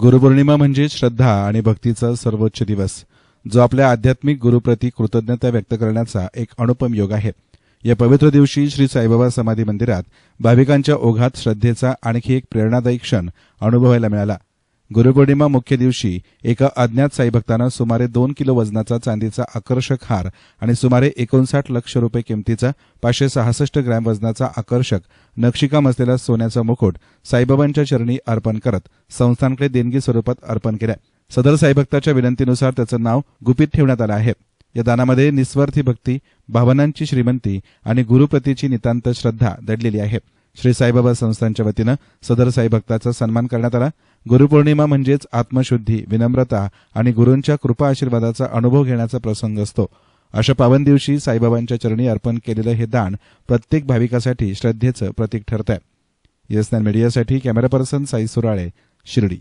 गुरुपौर्णिमा म्हणजे श्रद्धा आणि भक्तीचा सर्वोच्च दिवस जो आपल्या आध्यात्मिक गुरुप्रती कृतज्ञता व्यक्त करण्याचा एक अनुपम योग आहे. या पवित्र दिवशी श्री साईबाबा समाधी मंदिरात भाविकांच्या ओघात श्रद्धेचा आणखी एक प्रेरणादायी क्षण अनुभवायला मिळाला. गुरुपौर्णिमा मुख्य दिवशी एका अज्ञात साईभक्तानं सुमारे दोन किलो वजनाचा चांदीचा आकर्षक हार आणि सुमारे एकोणसाठ लक्ष रुपये किमतीचा पाचशे सहासष्ट ग्रॅम वजनाचा आकर्षक नक्षीकाम असलेला सोन्याचा मुकुट साईबाबांच्या चरणी अर्पण करत संस्थांकडे देणगी स्वरूपात अर्पण केल्या. सदर साईभक्ताच्या विनंतीनुसार त्याचं नाव गुपित ठेवण्यात आलं आहे. या दानामध्ये निस्वार्थी भक्ती भावनांची श्रीमंती आणि गुरुप्रतीची नितांत श्रद्धा दडलेली आहे. श्री साईबाबा संस्थांच्या वतीनं सदर साईभक्ताचा सन्मान करण्यात आला. गुरुपौर्णिमा म्हणजेच आत्मशुद्धी विनम्रता आणि गुरूंच्या कृपा आशीर्वादाचा अनुभव घेण्याचा प्रसंग असतो. अशा पावन दिवशी साईबाबांच्या चरणी अर्पण केलेलं हे दान प्रत्येक भाविकासाठी श्रद्धेचं प्रतीक ठरत आहे येस मीडियासाठी कॅमेरा पर्सन साई सुराळे शिर्डी.